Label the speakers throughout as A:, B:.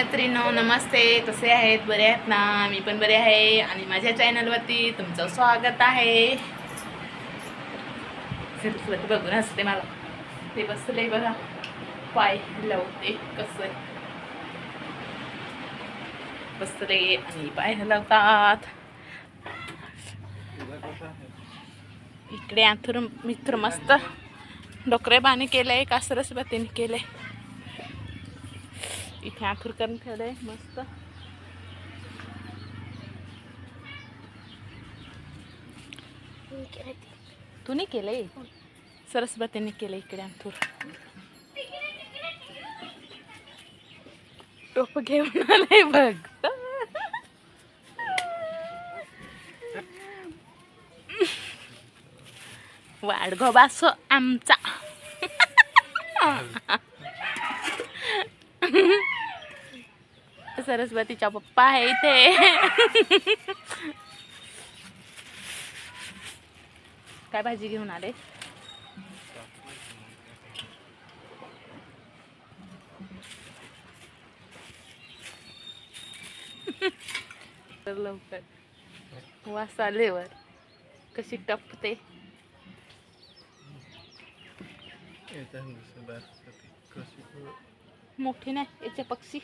A: मैत्रिणो नमस्ते. कसे आहेत? बरे आहेत ना? मी पण बरे आहे. आणि माझ्या चॅनलवरती तुमचं स्वागत आहे. सरस्वती बघून असते मला. ते बसले बघा. पाय हलवते कसं. आहे. बसले आणि पाय हलवतात इकडे आथुर मित्र मस्त. डोकरे बाणी केलंय का सरस्वतीने केलंय? इथे आथुर करून ठेवलंय मस्त. तू नाही केलंय? सरस्वतीने केलं इकडे आथुर टोप घेऊन आलंय बघ. वाडगो बासो आमचा. सरस्वतीचा पप्पा आहे इथे. काय भाजी घेऊन आले? तर लवकर. वास आलेवर कशी टपते. मोठी नाही याचे पक्षी.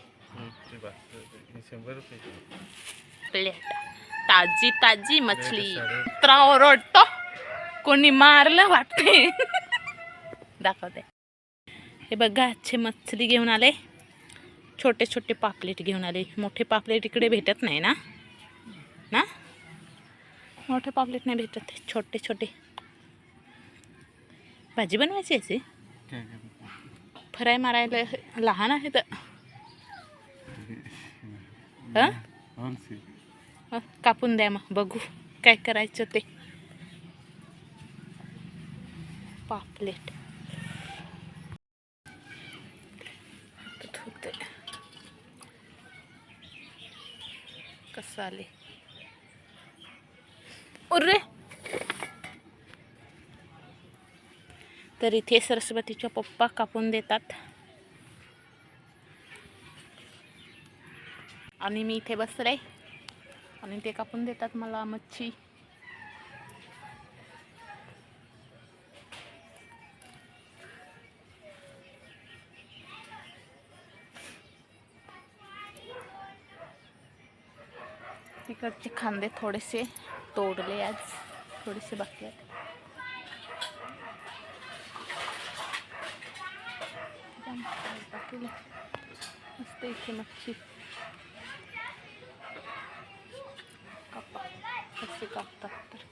A: ताजी ताजी मछली. त्रावर ओढतो कोणी मारलं वाटते. दाखवते हे बघा अच्छे मछली घेऊन आले. छोटे छोटे पापलेट घेऊन आले. मोठे पापलेट इकडे भेटत नाही ना? ना? मोठे पापलेट नाही भेटत. छोटे छोटे. भाजी बनवायची याची फ्राय मारायला लहान आहे तर हं? कापून द्या मग बघू काय करायचं ते. पापलेट. धुते. कसं आले? उर्रे तर इथे सरस्वतीच्या पप्पा कापून देतात. आणि मी इथे बसले. आणि ते कापून देतात मला मच्छी. तिकडचे खांदे थोडेसे तोडले आज. थोडेसे बाकी आहेत. मस्त इथे मच्छी. कसे कापतात तर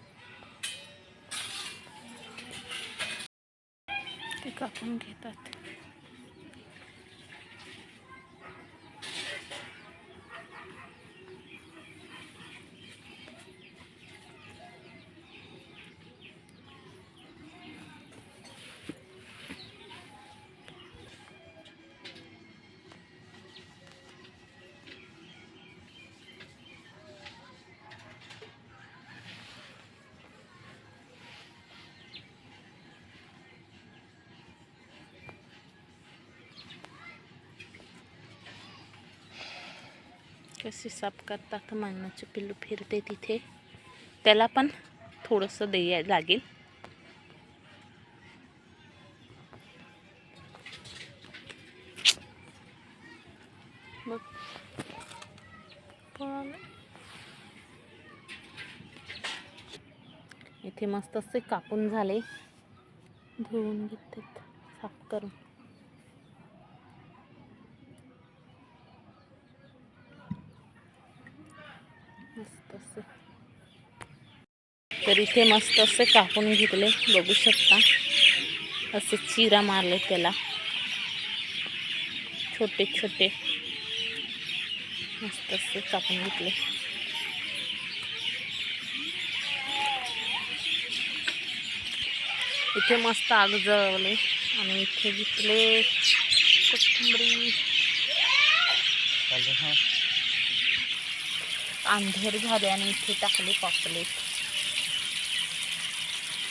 A: ते कापून घेतात कसे साफ करतात मानाचं पिल्लू फिरते तिथे. त्याला पण थोडंसं द्याय लागेल. मग इथे मस्त असे कापून झाले. धुवून घेतात साफ करून मस्त असे तर इथे मस्त असे कापून घेतले. बघू शकता. असे चिरा मारले त्याला. छोटे छोटे. मस्त असे कापून घेतले. इथे मस्त आग जळवले. आणि इथे घेतले कोथिंबरी. अंधेर झाले आणि इथे टाकले पापलेट.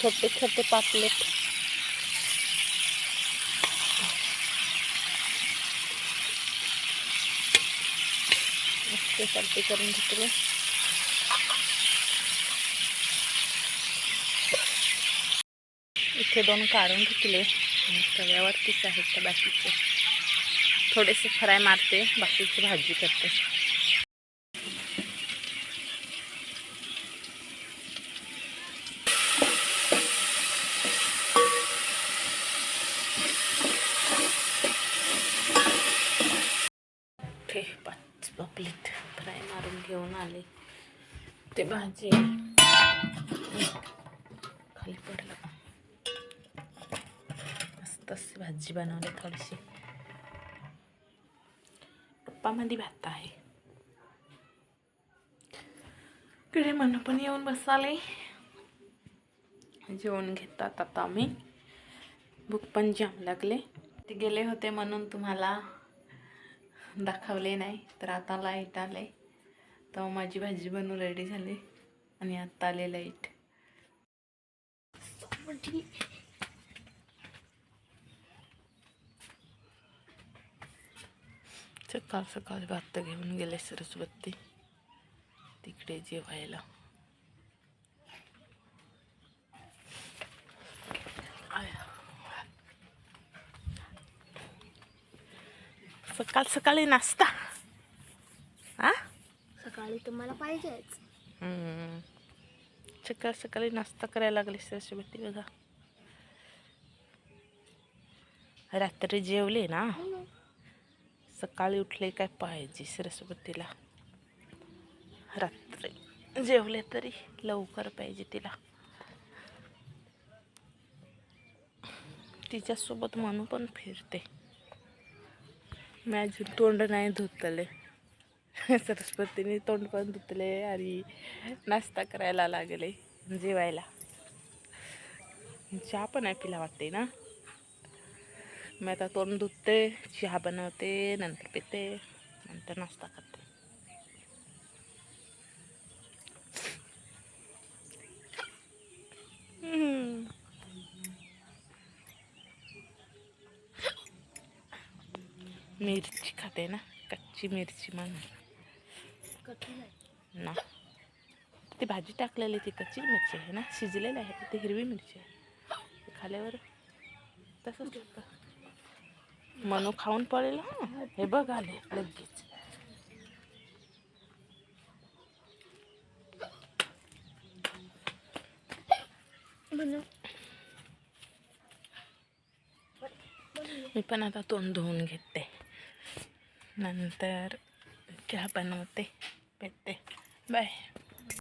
A: छोटे छोटे पापलेट. मस्त करून घेतले. इथे दोन काढून घेतले. तव्यावरतीच आहेत त्या बाकीचे. थोडेसे फ्राय मारते बाकीची भाजी करते ते पाच पापलेट फ्राय मारून घेऊन आले ते भाजी. खाली पडलं. मस्त अशी भाजी बनवली थोडीशी. पप्पामध्ये भात आहे. इकडे मन पण येऊन बसाले. जेवण घेतात आता आम्ही. भूक पण जाम लागले. ते गेले होते म्हणून तुम्हाला दाखवले नाही तर आता लाइट आले. तेव्हा माझी भाजी बनवून रेडी झाली आणि आत्ता आले लाइट सकाळ सकाळ भात घेऊन गेले सरस्वती. तिकडे जेवायला. सकाळ सकाळी नाश्ता.
B: सकाळी तुम्हाला पाहिजेच.
A: सकाळ सकाळी नाश्ता करायला लागले सरस्वती बघा. रात्री जेवले ना? सकाळी उठले काय पाहिजे सरस्वतीला? रात्री जेवले तरी लवकर पाहिजे तिला. तिच्यासोबत म्हणू पण फिरते. मी अजून तोंड नाही धुतले. सरस्वतीने तोंड पण धुतले आणि नाश्ता करायला लागले जेवायला. चहा पण आहे पिला वाटते ना? मी आता तोंड धुते चहा बनवते नंतर पिते नंतर नाश्ता करते. मिरची खाते ना? कच्ची मिरची म्हणून. ना. ती भाजी टाकलेली ती कच्ची मिरची आहे ना शिजलेली आहे ती हिरवी मिरची आहे. खाल्यावर तसंच मनू खाऊन पडेल हा. हे बघ आले लगेच. मी पण आता तोंड धुवून घेते. नंतर चहा बनवते. पेते बाय